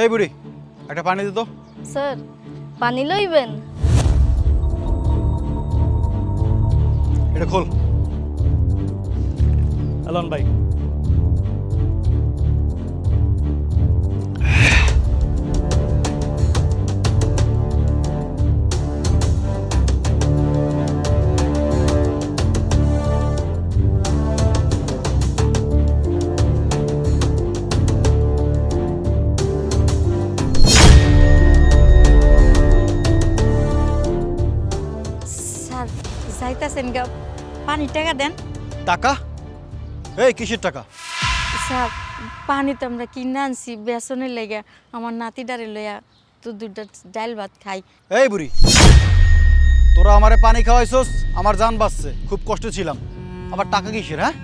এই বুড়ি একটা পানি দিত স্যার পানি লইবেন? এটা খোল। এলন ভাই যাইতাছেন গা পানি টাকা দেন। টাকা? এই কিসের টাকা? স্যার পানি তো আমরা কিনে আনছি বেসনের লেগে। আমার নাতিটারে লইয়া তো দুটা ডাল ভাত খাই। এই বুড়ি তোরা আমারে পানি খাওয়াইছস আমার জান বাঁচছে খুব কষ্টে ছিলাম। আবার টাকা কিসের হ্যাঁ?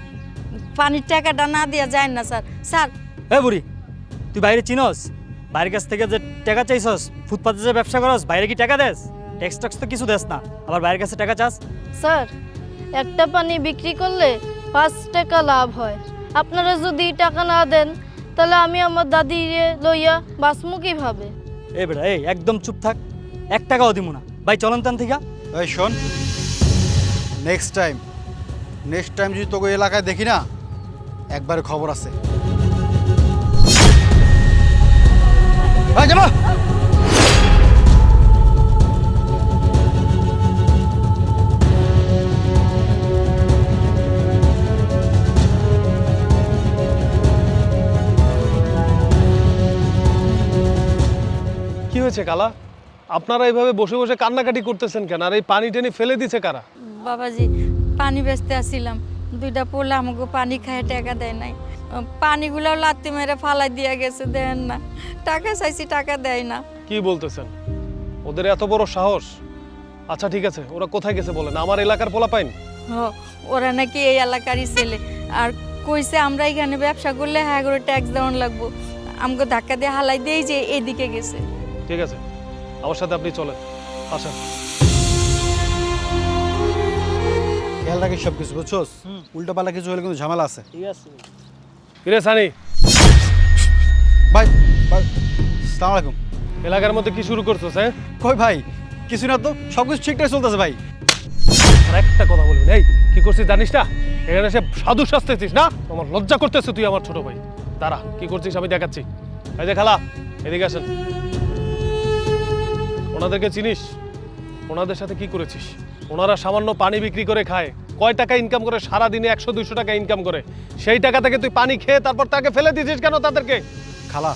পানির টাকাটা না দিয়া যায় না স্যার স্যার এ বুড়ি তুই বাইরে চিনস? বাইরের কাছ থেকে যে টাকা চাইছস ফুটপাতে যে ব্যবসা করস বাইরে কি টাকা দেস? ট্যাক্স ট্যাক্স তো কিছু দেস না। আবার বাইরের কাছে টাকা চাস? স্যার একটা পানি বিক্রি করলে পাঁচ টাকা লাভ হয়। আপনারা যদি টাকা না দেন তাহলে আমি আমার দাদি লইয়া বাঁচমু কীভাবে? এই বেটা এই একদম চুপ থাক। এক টাকাও দিব না। ভাই চলন তান থেকে। এই শোন। নেক্সট টাইম নেক্সট টাইম যদি তোকে এলাকায় দেখি না একবারে খবর আছে। এই যাব হয়েছে কালা? আপনারা এইভাবে বসে বসে কান্নাকাটি করতেছেন কেন? আর এই পানি টেনে ফেলে দিছে কারা? বাবাজি পানি বেচতে আসছিলাম দুইটা পোলা আমাকে পানি খায় টাকা দেয় নাই। পানিগুলো লাত্তি মেরে ফালাই দিয়া গেছে দেন না। টাকা চাইছি টাকা দেয় না। কি বলতেছেন? ওদের এত বড় সাহস? আচ্ছা ঠিক আছে ওরা কোথায় গেছে বলেন? আমার এলাকার পোলা পাইন? ওরা নাকি এই এলাকারই ছেলে। আর কইছে আমরা এখানে ব্যবসা করলে হ্যাঁ করে ট্যাক্স দেওয়ান লাগবো। আমাকে ধাক্কা দিয়ে হালাই দিয়েই যে এদিকে গেছে। ঠিক আছে? আমার সাথে আপনি চলেন। আসেন। খেয়াল রাখিস সব কিছু বুঝছোস? উল্টো পাল্টা কিছু হলে কিন্তু ঝামেলা আছে। ঠিক আছে। কিরে সানি? ভাই ভাই সালাম আলাইকুম। এলাকার মধ্যে কি শুরু করছোস হ্যাঁ? কই ভাই কিছু না তো সব কিছু ঠিকঠাক চলতেছে ভাই। আর একটা কথা বলবি এই কি করছিস জানিস না? এখানে এসে সাধু সাজতেছিস না? আমার লজ্জা করতেছে তুই আমার ছোট ভাই। দাঁড়া কি করছিস আমি দেখাচ্ছি। এই যে খালা এদিকে আসেন। ওনাদেরকে চিনিস? ওনাদের সাথে কি করেছিস? ওনারা সামান্য পানি বিক্রি করে খায়। কয় টাকা ইনকাম করে? সারা দিনে একশো দুইশো টাকা ইনকাম করে। সেই টাকা থেকে তুই পানি খেয়ে তারপর তাকে ফেলে দিয়েছিস কেন তাদেরকে? খালা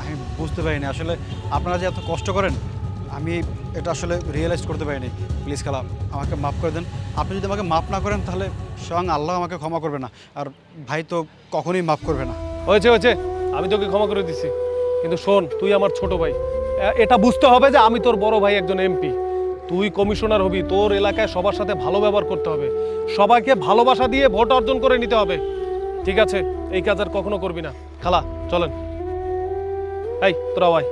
আমি বুঝতে পারিনি। আসলে আপনারা যে এত কষ্ট করেন, আমি এটা আসলে রিয়েলাইজ করতে পারিনি। প্লিজ খালা, আমাকে মাফ করে দেন। আপনি যদি আমাকে মাফ না করেন, তাহলে স্বয়ং আল্লাহ আমাকে ক্ষমা করবে না। আর ভাই তো কখনোই মাফ করবে না। হয়েছে হয়েছে। আমি তোকে ক্ষমা করে দিছি। কিন্তু শোন, তুই আমার ছোট ভাই। এটা বুঝতে হবে যে আমি তোর বড় ভাই একজন এমপি তুই কমিশনার হবি, তোর এলাকায় সবার সাথে ভালো ব্যবহার করতে হবে। সবাইকে ভালোবাসা দিয়ে ভোট অর্জন করে নিতে হবে। ঠিক আছে? এই কাজ আর কখনো করবি না। খালা, চলেন। এই, তোরা ভাই